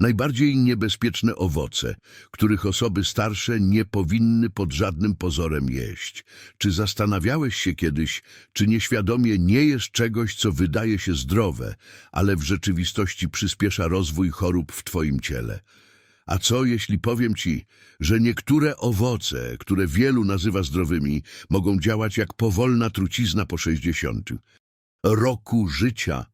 Najbardziej niebezpieczne owoce, których osoby starsze nie powinny pod żadnym pozorem jeść. Czy zastanawiałeś się kiedyś, czy nieświadomie nie jesz czegoś, co wydaje się zdrowe, ale w rzeczywistości przyspiesza rozwój chorób w twoim ciele? A co jeśli powiem ci, że niektóre owoce, które wielu nazywa zdrowymi, mogą działać jak powolna trucizna po 60 roku życia?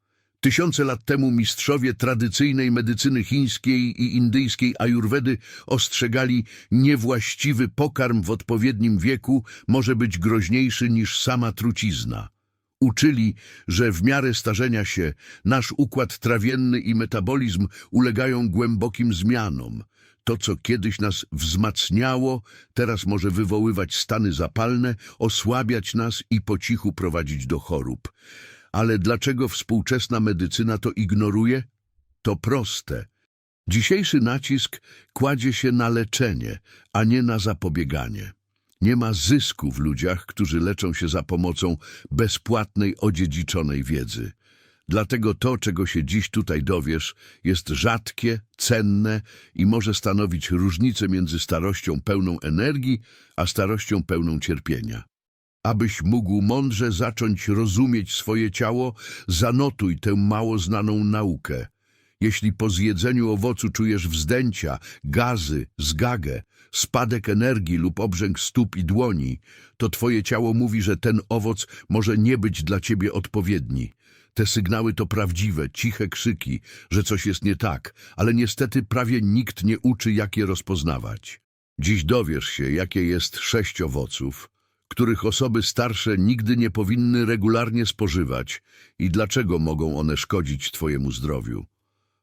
Tysiące lat temu mistrzowie tradycyjnej medycyny chińskiej i indyjskiej ajurwedy ostrzegali, niewłaściwy pokarm w odpowiednim wieku może być groźniejszy niż sama trucizna. Uczyli, że w miarę starzenia się nasz układ trawienny i metabolizm ulegają głębokim zmianom. To, co kiedyś nas wzmacniało, teraz może wywoływać stany zapalne, osłabiać nas i po cichu prowadzić do chorób. Ale dlaczego współczesna medycyna to ignoruje? To proste. Dzisiejszy nacisk kładzie się na leczenie, a nie na zapobieganie. Nie ma zysku w ludziach, którzy leczą się za pomocą bezpłatnej, odziedziczonej wiedzy. Dlatego to, czego się dziś tutaj dowiesz, jest rzadkie, cenne i może stanowić różnicę między starością pełną energii, a starością pełną cierpienia. Abyś mógł mądrze zacząć rozumieć swoje ciało, zanotuj tę mało znaną naukę. Jeśli po zjedzeniu owocu czujesz wzdęcia, gazy, zgagę, spadek energii lub obrzęk stóp i dłoni, to twoje ciało mówi, że ten owoc może nie być dla ciebie odpowiedni. Te sygnały to prawdziwe, ciche krzyki, że coś jest nie tak, ale niestety prawie nikt nie uczy, jak je rozpoznawać. Dziś dowiesz się, jakie jest sześć owoców, których osoby starsze nigdy nie powinny regularnie spożywać i dlaczego mogą one szkodzić twojemu zdrowiu.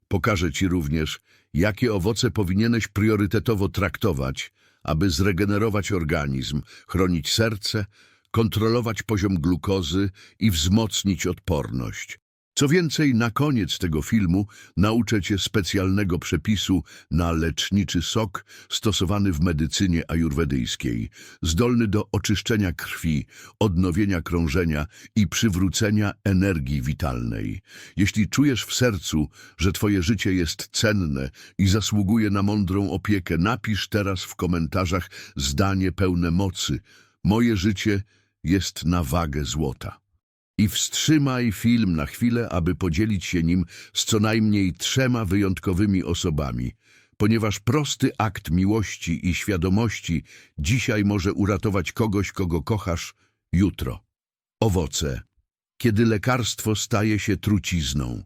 Pokażę Ci również, jakie owoce powinieneś priorytetowo traktować, aby zregenerować organizm, chronić serce, kontrolować poziom glukozy i wzmocnić odporność. Co więcej, na koniec tego filmu nauczę Cię specjalnego przepisu na leczniczy sok stosowany w medycynie ajurwedyjskiej, zdolny do oczyszczenia krwi, odnowienia krążenia i przywrócenia energii witalnej. Jeśli czujesz w sercu, że Twoje życie jest cenne i zasługuje na mądrą opiekę, napisz teraz w komentarzach zdanie pełne mocy. Moje życie jest na wagę złota. I wstrzymaj film na chwilę, aby podzielić się nim z co najmniej trzema wyjątkowymi osobami, ponieważ prosty akt miłości i świadomości dzisiaj może uratować kogoś, kogo kochasz jutro. Owoce. Kiedy lekarstwo staje się trucizną.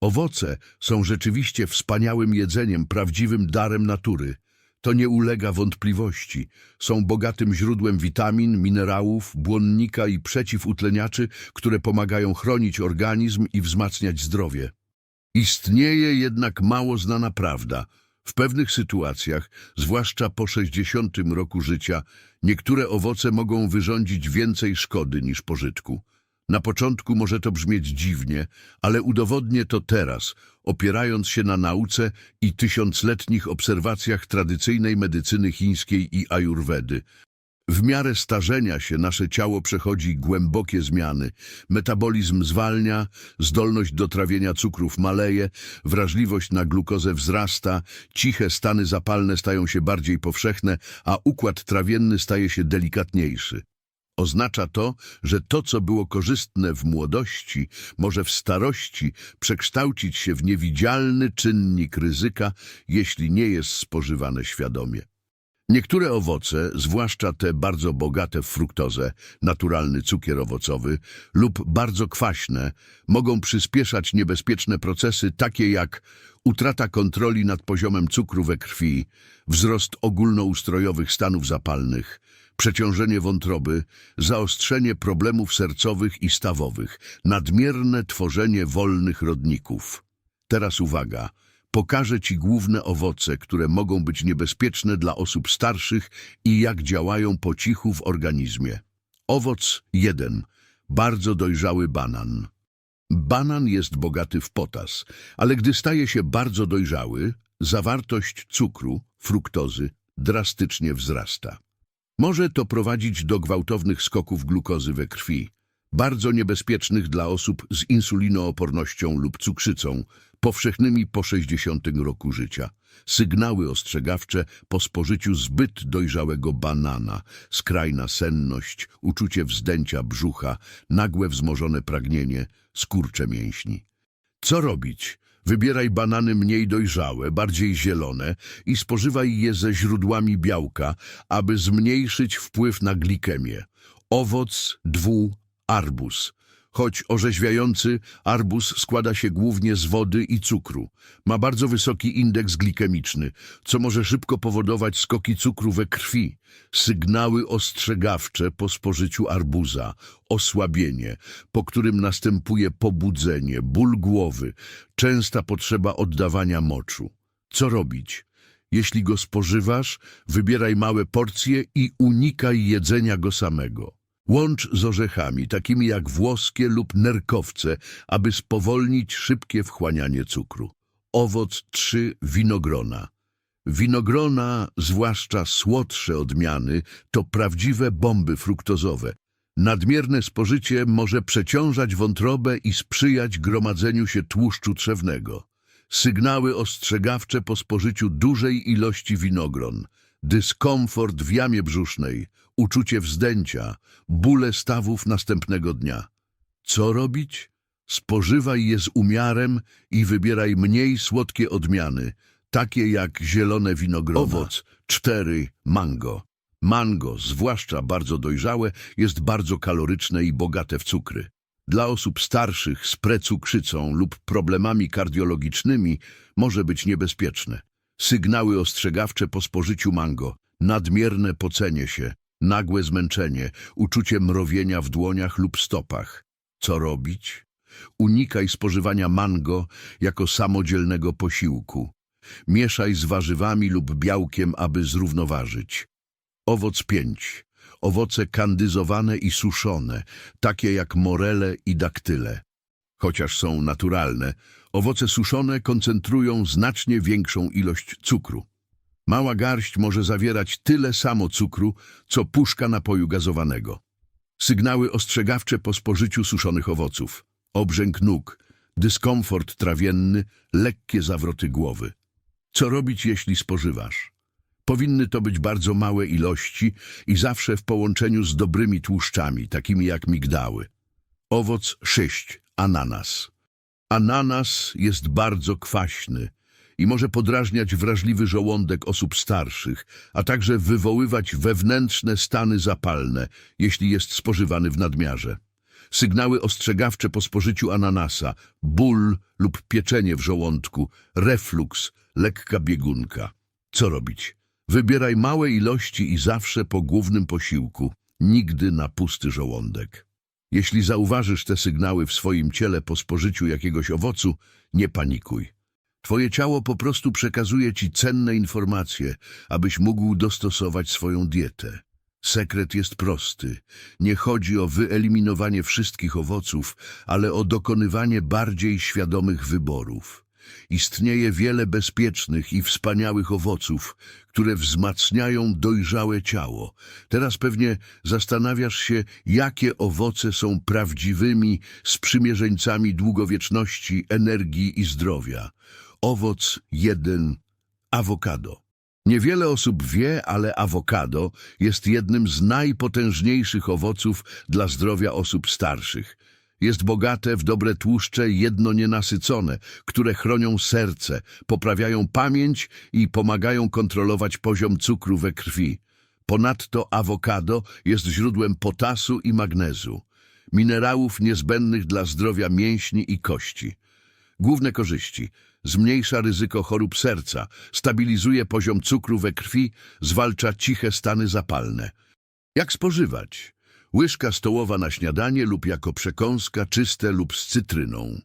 Owoce są rzeczywiście wspaniałym jedzeniem, prawdziwym darem natury. To nie ulega wątpliwości. Są bogatym źródłem witamin, minerałów, błonnika i przeciwutleniaczy, które pomagają chronić organizm i wzmacniać zdrowie. Istnieje jednak mało znana prawda. W pewnych sytuacjach, zwłaszcza po 60 roku życia, niektóre owoce mogą wyrządzić więcej szkody niż pożytku. Na początku może to brzmieć dziwnie, ale udowodnię to teraz, opierając się na nauce i tysiącletnich obserwacjach tradycyjnej medycyny chińskiej i ajurwedy. W miarę starzenia się nasze ciało przechodzi głębokie zmiany. Metabolizm zwalnia, zdolność do trawienia cukrów maleje, wrażliwość na glukozę wzrasta, ciche stany zapalne stają się bardziej powszechne, a układ trawienny staje się delikatniejszy. Oznacza to, że to, co było korzystne w młodości, może w starości przekształcić się w niewidzialny czynnik ryzyka, jeśli nie jest spożywane świadomie. Niektóre owoce, zwłaszcza te bardzo bogate w fruktozę, naturalny cukier owocowy lub bardzo kwaśne, mogą przyspieszać niebezpieczne procesy takie jak utrata kontroli nad poziomem cukru we krwi, wzrost ogólnoustrojowych stanów zapalnych, przeciążenie wątroby, zaostrzenie problemów sercowych i stawowych, nadmierne tworzenie wolnych rodników. Teraz uwaga, pokażę Ci główne owoce, które mogą być niebezpieczne dla osób starszych i jak działają po cichu w organizmie. Owoc 1. Bardzo dojrzały banan. Banan jest bogaty w potas, ale gdy staje się bardzo dojrzały, zawartość cukru, fruktozy, drastycznie wzrasta. Może to prowadzić do gwałtownych skoków glukozy we krwi, bardzo niebezpiecznych dla osób z insulinoopornością lub cukrzycą, powszechnymi po 60 roku życia. Sygnały ostrzegawcze po spożyciu zbyt dojrzałego banana, skrajna senność, uczucie wzdęcia brzucha, nagłe wzmożone pragnienie, skurcze mięśni. Co robić? Wybieraj banany mniej dojrzałe, bardziej zielone i spożywaj je ze źródłami białka, aby zmniejszyć wpływ na glikemię. Owoc, dwu, arbuz. Choć orzeźwiający, arbuz składa się głównie z wody i cukru. Ma bardzo wysoki indeks glikemiczny, co może szybko powodować skoki cukru we krwi. Sygnały ostrzegawcze po spożyciu arbuza, osłabienie, po którym następuje pobudzenie, ból głowy, częsta potrzeba oddawania moczu. Co robić? Jeśli go spożywasz, wybieraj małe porcje i unikaj jedzenia go samego. Łącz z orzechami, takimi jak włoskie lub nerkowce, aby spowolnić szybkie wchłanianie cukru. Owoc 3. Winogrona. Winogrona, zwłaszcza słodsze odmiany, to prawdziwe bomby fruktozowe. Nadmierne spożycie może przeciążać wątrobę i sprzyjać gromadzeniu się tłuszczu trzewnego. Sygnały ostrzegawcze po spożyciu dużej ilości winogron. Dyskomfort w jamie brzusznej, uczucie wzdęcia, bóle stawów następnego dnia. Co robić? Spożywaj je z umiarem i wybieraj mniej słodkie odmiany, takie jak zielone winogrona. Owoc 4. Mango. Mango, zwłaszcza bardzo dojrzałe, jest bardzo kaloryczne i bogate w cukry. Dla osób starszych z precukrzycą lub problemami kardiologicznymi może być niebezpieczne. Sygnały ostrzegawcze po spożyciu mango, nadmierne pocenie się, nagłe zmęczenie, uczucie mrowienia w dłoniach lub stopach. Co robić? Unikaj spożywania mango jako samodzielnego posiłku. Mieszaj z warzywami lub białkiem, aby zrównoważyć. Owoc 5. Owoce kandyzowane i suszone, takie jak morele i daktyle. Chociaż są naturalne, owoce suszone koncentrują znacznie większą ilość cukru. Mała garść może zawierać tyle samo cukru, co puszka napoju gazowanego. Sygnały ostrzegawcze po spożyciu suszonych owoców. Obrzęk nóg, dyskomfort trawienny, lekkie zawroty głowy. Co robić, jeśli spożywasz? Powinny to być bardzo małe ilości i zawsze w połączeniu z dobrymi tłuszczami, takimi jak migdały. Owoc 6. Ananas. Ananas jest bardzo kwaśny i może podrażniać wrażliwy żołądek osób starszych, a także wywoływać wewnętrzne stany zapalne, jeśli jest spożywany w nadmiarze. Sygnały ostrzegawcze po spożyciu ananasa, ból lub pieczenie w żołądku, refluks, lekka biegunka. Co robić? Wybieraj małe ilości i zawsze po głównym posiłku, nigdy na pusty żołądek. Jeśli zauważysz te sygnały w swoim ciele po spożyciu jakiegoś owocu, nie panikuj. Twoje ciało po prostu przekazuje ci cenne informacje, abyś mógł dostosować swoją dietę. Sekret jest prosty. Nie chodzi o wyeliminowanie wszystkich owoców, ale o dokonywanie bardziej świadomych wyborów. Istnieje wiele bezpiecznych i wspaniałych owoców, które wzmacniają dojrzałe ciało. Teraz pewnie zastanawiasz się, jakie owoce są prawdziwymi sprzymierzeńcami długowieczności, energii i zdrowia. Owoc jeden awokado. Niewiele osób wie, ale awokado jest jednym z najpotężniejszych owoców dla zdrowia osób starszych. Jest bogate w dobre tłuszcze jedno nienasycone, które chronią serce, poprawiają pamięć i pomagają kontrolować poziom cukru we krwi. Ponadto awokado jest źródłem potasu i magnezu, minerałów niezbędnych dla zdrowia mięśni i kości. Główne korzyści. Zmniejsza ryzyko chorób serca, stabilizuje poziom cukru we krwi, zwalcza ciche stany zapalne. Jak spożywać? Łyżka stołowa na śniadanie lub jako przekąska czyste lub z cytryną.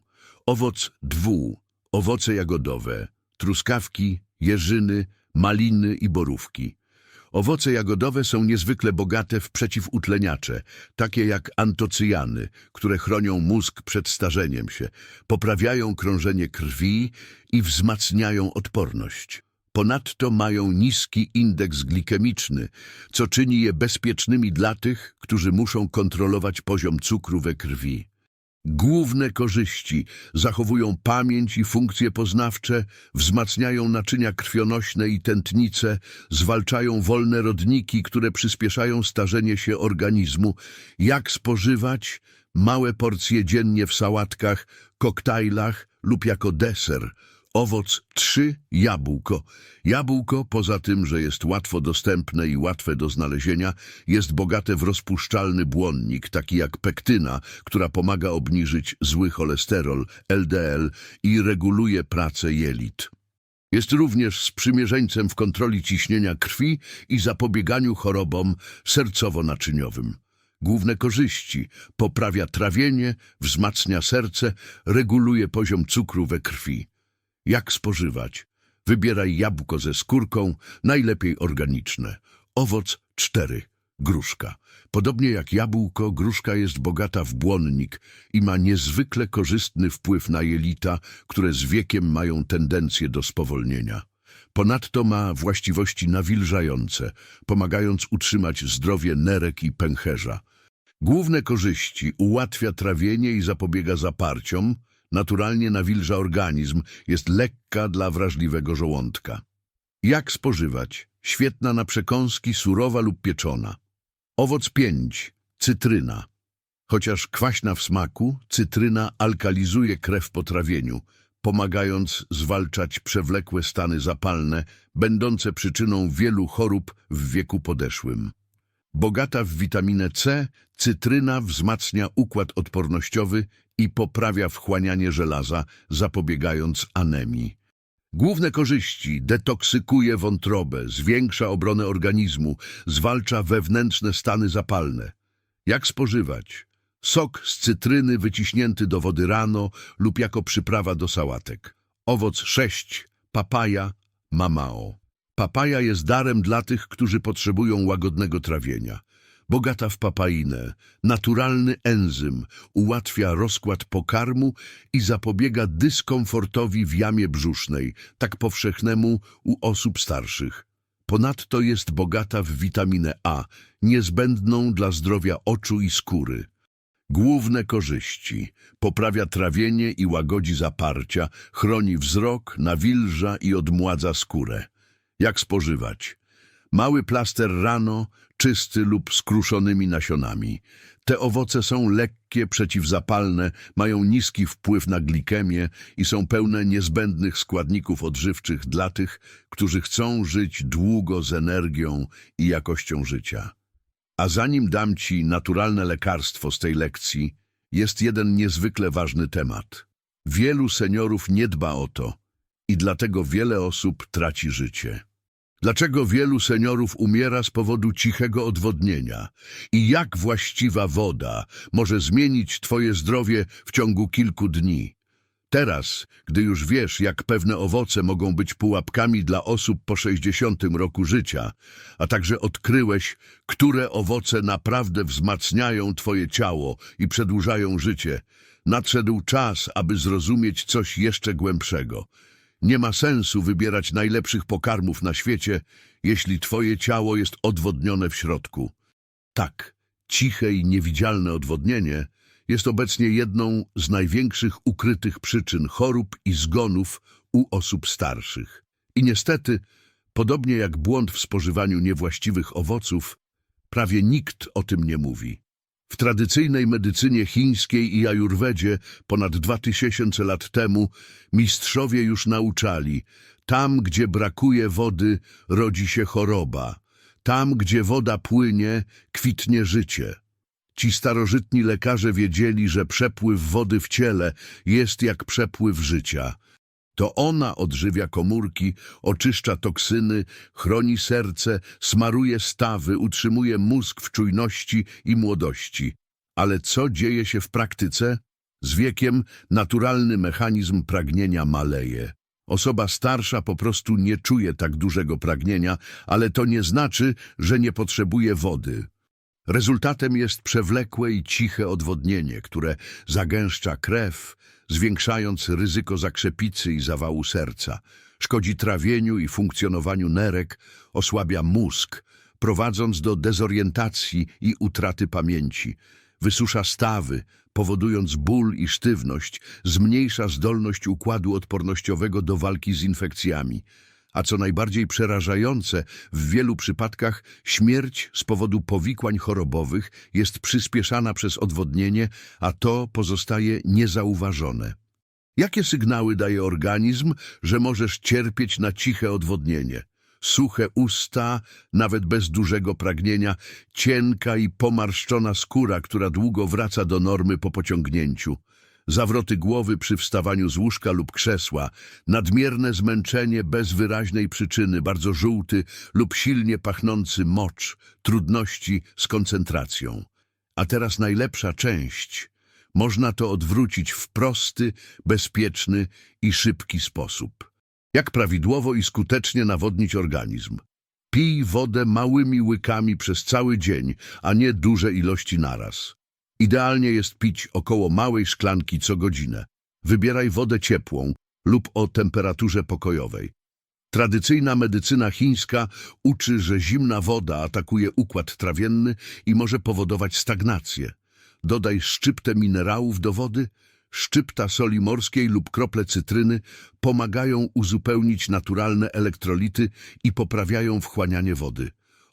Owoc dwu, owoce jagodowe, truskawki, jeżyny, maliny i borówki. Owoce jagodowe są niezwykle bogate w przeciwutleniacze, takie jak antocyjany, które chronią mózg przed starzeniem się, poprawiają krążenie krwi i wzmacniają odporność. Ponadto mają niski indeks glikemiczny, co czyni je bezpiecznymi dla tych, którzy muszą kontrolować poziom cukru we krwi. Główne korzyści zachowują pamięć i funkcje poznawcze, wzmacniają naczynia krwionośne i tętnice, zwalczają wolne rodniki, które przyspieszają starzenie się organizmu. Jak spożywać? Małe porcje dziennie w sałatkach, koktajlach lub jako deser. Owoc 3. Jabłko. Jabłko, poza tym, że jest łatwo dostępne i łatwe do znalezienia, jest bogate w rozpuszczalny błonnik, taki jak pektyna, która pomaga obniżyć zły cholesterol, LDL i reguluje pracę jelit. Jest również sprzymierzeńcem w kontroli ciśnienia krwi i zapobieganiu chorobom sercowo-naczyniowym. Główne korzyści poprawia trawienie, wzmacnia serce, reguluje poziom cukru we krwi. Jak spożywać? Wybieraj jabłko ze skórką, najlepiej organiczne. Owoc 4. Gruszka. Podobnie jak jabłko, gruszka jest bogata w błonnik i ma niezwykle korzystny wpływ na jelita, które z wiekiem mają tendencję do spowolnienia. Ponadto ma właściwości nawilżające, pomagając utrzymać zdrowie nerek i pęcherza. Główne korzyści ułatwia trawienie i zapobiega zaparciom, naturalnie nawilża organizm, jest lekka dla wrażliwego żołądka. Jak spożywać? Świetna na przekąski, surowa lub pieczona. Owoc 5. Cytryna. Chociaż kwaśna w smaku, cytryna alkalizuje krew po trawieniu, pomagając zwalczać przewlekłe stany zapalne, będące przyczyną wielu chorób w wieku podeszłym. Bogata w witaminę C, cytryna wzmacnia układ odpornościowy i poprawia wchłanianie żelaza, zapobiegając anemii. Główne korzyści detoksykuje wątrobę, zwiększa obronę organizmu, zwalcza wewnętrzne stany zapalne. Jak spożywać? Sok z cytryny wyciśnięty do wody rano lub jako przyprawa do sałatek. Owoc 6. Papaja, mamao. Papaja jest darem dla tych, którzy potrzebują łagodnego trawienia. Bogata w papainę, naturalny enzym ułatwia rozkład pokarmu i zapobiega dyskomfortowi w jamie brzusznej, tak powszechnemu u osób starszych. Ponadto jest bogata w witaminę A, niezbędną dla zdrowia oczu i skóry. Główne korzyści. Poprawia trawienie i łagodzi zaparcia, chroni wzrok, nawilża i odmładza skórę. Jak spożywać? Mały plaster rano, czysty lub z kruszonymi nasionami. Te owoce są lekkie, przeciwzapalne, mają niski wpływ na glikemię i są pełne niezbędnych składników odżywczych dla tych, którzy chcą żyć długo z energią i jakością życia. A zanim dam Ci naturalne lekarstwo z tej lekcji, jest jeden niezwykle ważny temat. Wielu seniorów nie dba o to i dlatego wiele osób traci życie. Dlaczego wielu seniorów umiera z powodu cichego odwodnienia? I jak właściwa woda może zmienić Twoje zdrowie w ciągu kilku dni? Teraz, gdy już wiesz, jak pewne owoce mogą być pułapkami dla osób po 60 roku życia, a także odkryłeś, które owoce naprawdę wzmacniają Twoje ciało i przedłużają życie, nadszedł czas, aby zrozumieć coś jeszcze głębszego – nie ma sensu wybierać najlepszych pokarmów na świecie, jeśli twoje ciało jest odwodnione w środku. Tak, ciche i niewidzialne odwodnienie jest obecnie jedną z największych ukrytych przyczyn chorób i zgonów u osób starszych. I niestety, podobnie jak błąd w spożywaniu niewłaściwych owoców, prawie nikt o tym nie mówi. W tradycyjnej medycynie chińskiej i ajurwedzie ponad dwa tysiące lat temu mistrzowie już nauczali, tam gdzie brakuje wody rodzi się choroba, tam gdzie woda płynie kwitnie życie. Ci starożytni lekarze wiedzieli, że przepływ wody w ciele jest jak przepływ życia – to ona odżywia komórki, oczyszcza toksyny, chroni serce, smaruje stawy, utrzymuje mózg w czujności i młodości. Ale co dzieje się w praktyce? Z wiekiem naturalny mechanizm pragnienia maleje. Osoba starsza po prostu nie czuje tak dużego pragnienia, ale to nie znaczy, że nie potrzebuje wody. Rezultatem jest przewlekłe i ciche odwodnienie, które zagęszcza krew, zwiększając ryzyko zakrzepicy i zawału serca, szkodzi trawieniu i funkcjonowaniu nerek, osłabia mózg, prowadząc do dezorientacji i utraty pamięci. wysusza stawy, powodując ból i sztywność, zmniejsza zdolność układu odpornościowego do walki z infekcjami. A co najbardziej przerażające, w wielu przypadkach śmierć z powodu powikłań chorobowych jest przyspieszana przez odwodnienie, a to pozostaje niezauważone. Jakie sygnały daje organizm, że możesz cierpieć na ciche odwodnienie? Suche usta, nawet bez dużego pragnienia, cienka i pomarszczona skóra, która długo wraca do normy po pociągnięciu, zawroty głowy przy wstawaniu z łóżka lub krzesła, nadmierne zmęczenie bez wyraźnej przyczyny, bardzo żółty lub silnie pachnący mocz, trudności z koncentracją. A teraz najlepsza część. Można to odwrócić w prosty, bezpieczny i szybki sposób. Jak prawidłowo i skutecznie nawodnić organizm? Pij wodę małymi łykami przez cały dzień, a nie duże ilości naraz. Idealnie jest pić około małej szklanki co godzinę. Wybieraj wodę ciepłą lub o temperaturze pokojowej. Tradycyjna medycyna chińska uczy, że zimna woda atakuje układ trawienny i może powodować stagnację. Dodaj szczyptę minerałów do wody, szczypta soli morskiej lub krople cytryny pomagają uzupełnić naturalne elektrolity i poprawiają wchłanianie wody.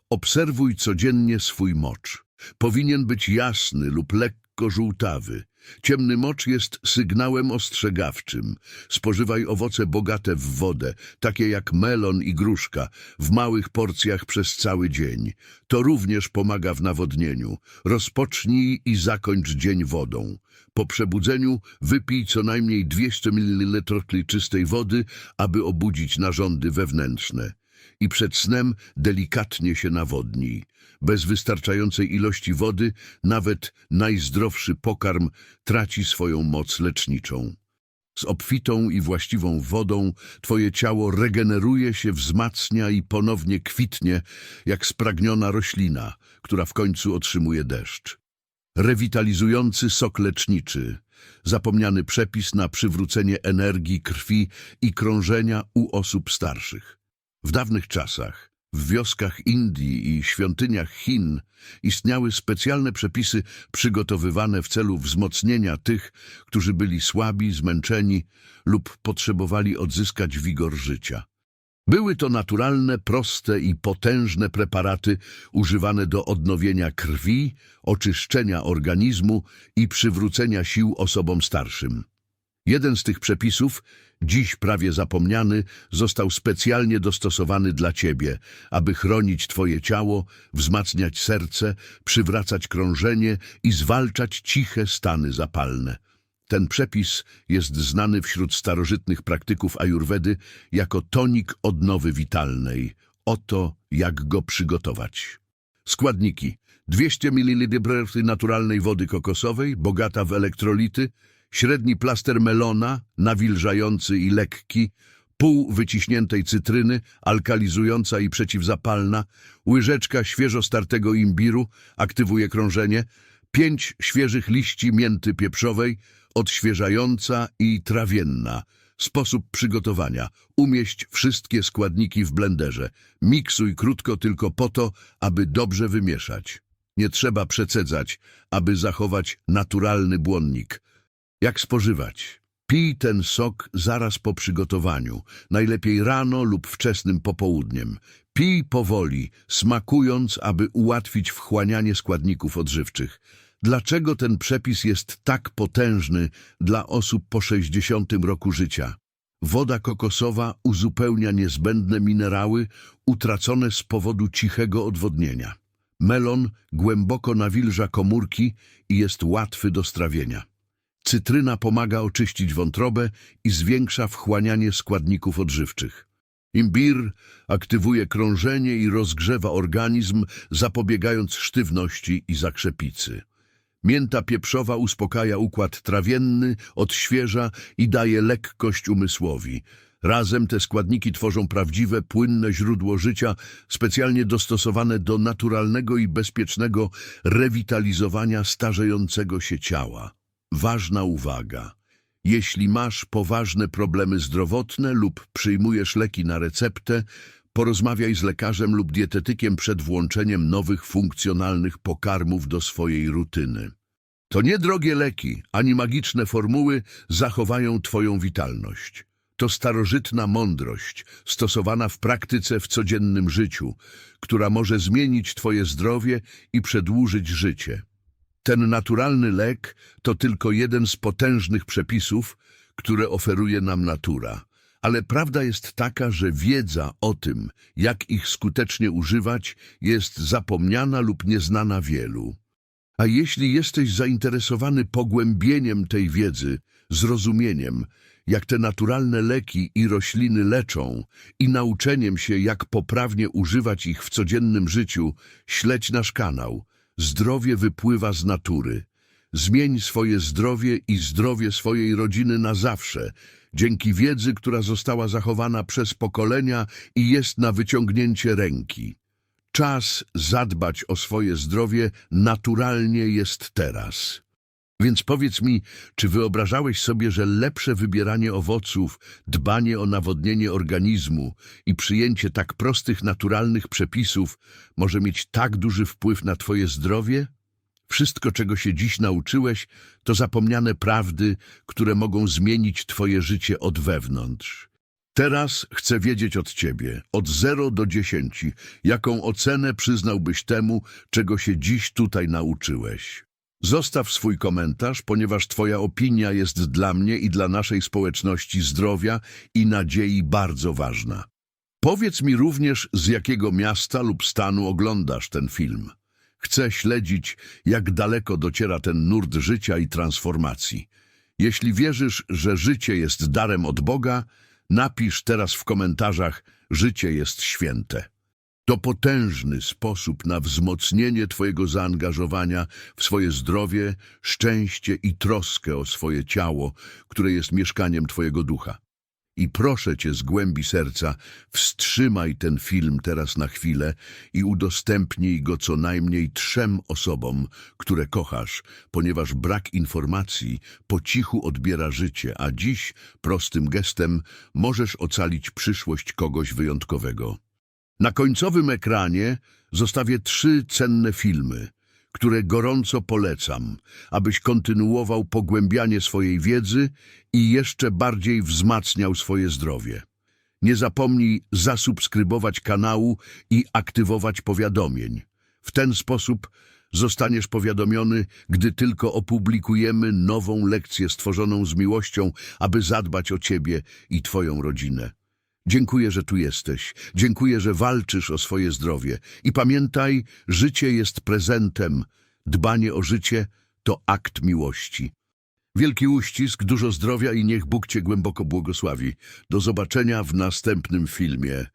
Obserwuj codziennie swój mocz. Powinien być jasny lub lekko żółtawy. Ciemny mocz jest sygnałem ostrzegawczym. Spożywaj owoce bogate w wodę, takie jak melon i gruszka, w małych porcjach przez cały dzień. To również pomaga w nawodnieniu. Rozpocznij i zakończ dzień wodą. Po przebudzeniu wypij co najmniej 200 ml czystej wody, aby obudzić narządy wewnętrzne. I przed snem delikatnie się nawodnij. Bez wystarczającej ilości wody nawet najzdrowszy pokarm traci swoją moc leczniczą. Z obfitą i właściwą wodą twoje ciało regeneruje się, wzmacnia i ponownie kwitnie, jak spragniona roślina, która w końcu otrzymuje deszcz. Rewitalizujący sok leczniczy, zapomniany przepis na przywrócenie energii, krwi i krążenia u osób starszych. W dawnych czasach, w wioskach Indii i świątyniach Chin istniały specjalne przepisy przygotowywane w celu wzmocnienia tych, którzy byli słabi, zmęczeni lub potrzebowali odzyskać wigor życia. Były to naturalne, proste i potężne preparaty używane do odnowienia krwi, oczyszczenia organizmu i przywrócenia sił osobom starszym. Jeden z tych przepisów, dziś prawie zapomniany, został specjalnie dostosowany dla Ciebie, aby chronić Twoje ciało, wzmacniać serce, przywracać krążenie i zwalczać ciche stany zapalne. Ten przepis jest znany wśród starożytnych praktyków ajurwedy jako tonik odnowy witalnej. Oto jak go przygotować. Składniki. 200 ml naturalnej wody kokosowej, bogata w elektrolity, średni plaster melona, nawilżający i lekki, pół wyciśniętej cytryny, alkalizująca i przeciwzapalna, łyżeczka świeżo startego imbiru, aktywuje krążenie, pięć świeżych liści mięty pieprzowej, odświeżająca i trawienna. Sposób przygotowania. Umieść wszystkie składniki w blenderze. Miksuj krótko tylko po to, aby dobrze wymieszać. Nie trzeba przecedzać, aby zachować naturalny błonnik. Jak spożywać? Pij ten sok zaraz po przygotowaniu, najlepiej rano lub wczesnym popołudniem. Pij powoli, smakując, aby ułatwić wchłanianie składników odżywczych. Dlaczego ten przepis jest tak potężny dla osób po 60 roku życia? Woda kokosowa uzupełnia niezbędne minerały utracone z powodu cichego odwodnienia. Melon głęboko nawilża komórki i jest łatwy do strawienia. Cytryna pomaga oczyścić wątrobę i zwiększa wchłanianie składników odżywczych. Imbir aktywuje krążenie i rozgrzewa organizm, zapobiegając sztywności i zakrzepicy. Mięta pieprzowa uspokaja układ trawienny, odświeża i daje lekkość umysłowi. Razem te składniki tworzą prawdziwe, płynne źródło życia, specjalnie dostosowane do naturalnego i bezpiecznego rewitalizowania starzejącego się ciała. Ważna uwaga. Jeśli masz poważne problemy zdrowotne lub przyjmujesz leki na receptę, porozmawiaj z lekarzem lub dietetykiem przed włączeniem nowych funkcjonalnych pokarmów do swojej rutyny. To nie drogie leki, ani magiczne formuły zachowają Twoją witalność. To starożytna mądrość, stosowana w praktyce w codziennym życiu, która może zmienić Twoje zdrowie i przedłużyć życie. Ten naturalny lek to tylko jeden z potężnych przepisów, które oferuje nam natura. Ale prawda jest taka, że wiedza o tym, jak ich skutecznie używać, jest zapomniana lub nieznana wielu. A jeśli jesteś zainteresowany pogłębieniem tej wiedzy, zrozumieniem, jak te naturalne leki i rośliny leczą i nauczeniem się, jak poprawnie używać ich w codziennym życiu, śledź nasz kanał. Zdrowie wypływa z natury. Zmień swoje zdrowie i zdrowie swojej rodziny na zawsze, dzięki wiedzy, która została zachowana przez pokolenia i jest na wyciągnięcie ręki. Czas zadbać o swoje zdrowie naturalnie jest teraz. Więc powiedz mi, czy wyobrażałeś sobie, że lepsze wybieranie owoców, dbanie o nawodnienie organizmu i przyjęcie tak prostych, naturalnych przepisów może mieć tak duży wpływ na twoje zdrowie? Wszystko, czego się dziś nauczyłeś, to zapomniane prawdy, które mogą zmienić twoje życie od wewnątrz. Teraz chcę wiedzieć od ciebie, od 0 do 10, jaką ocenę przyznałbyś temu, czego się dziś tutaj nauczyłeś. Zostaw swój komentarz, ponieważ twoja opinia jest dla mnie i dla naszej społeczności zdrowia i nadziei bardzo ważna. Powiedz mi również, z jakiego miasta lub stanu oglądasz ten film. Chcę śledzić, jak daleko dociera ten nurt życia i transformacji. Jeśli wierzysz, że życie jest darem od Boga, napisz teraz w komentarzach Życie jest święte. To potężny sposób na wzmocnienie Twojego zaangażowania w swoje zdrowie, szczęście i troskę o swoje ciało, które jest mieszkaniem Twojego ducha. I proszę Cię z głębi serca, wstrzymaj ten film teraz na chwilę i udostępnij go co najmniej trzem osobom, które kochasz, ponieważ brak informacji po cichu odbiera życie, a dziś prostym gestem możesz ocalić przyszłość kogoś wyjątkowego. Na końcowym ekranie zostawię trzy cenne filmy, które gorąco polecam, abyś kontynuował pogłębianie swojej wiedzy i jeszcze bardziej wzmacniał swoje zdrowie. Nie zapomnij zasubskrybować kanału i aktywować powiadomień. W ten sposób zostaniesz powiadomiony, gdy tylko opublikujemy nową lekcję stworzoną z miłością, aby zadbać o Ciebie i Twoją rodzinę. Dziękuję, że tu jesteś. Dziękuję, że walczysz o swoje zdrowie. I pamiętaj, życie jest prezentem. Dbanie o życie to akt miłości. Wielki uścisk, dużo zdrowia i niech Bóg Cię głęboko błogosławi. Do zobaczenia w następnym filmie.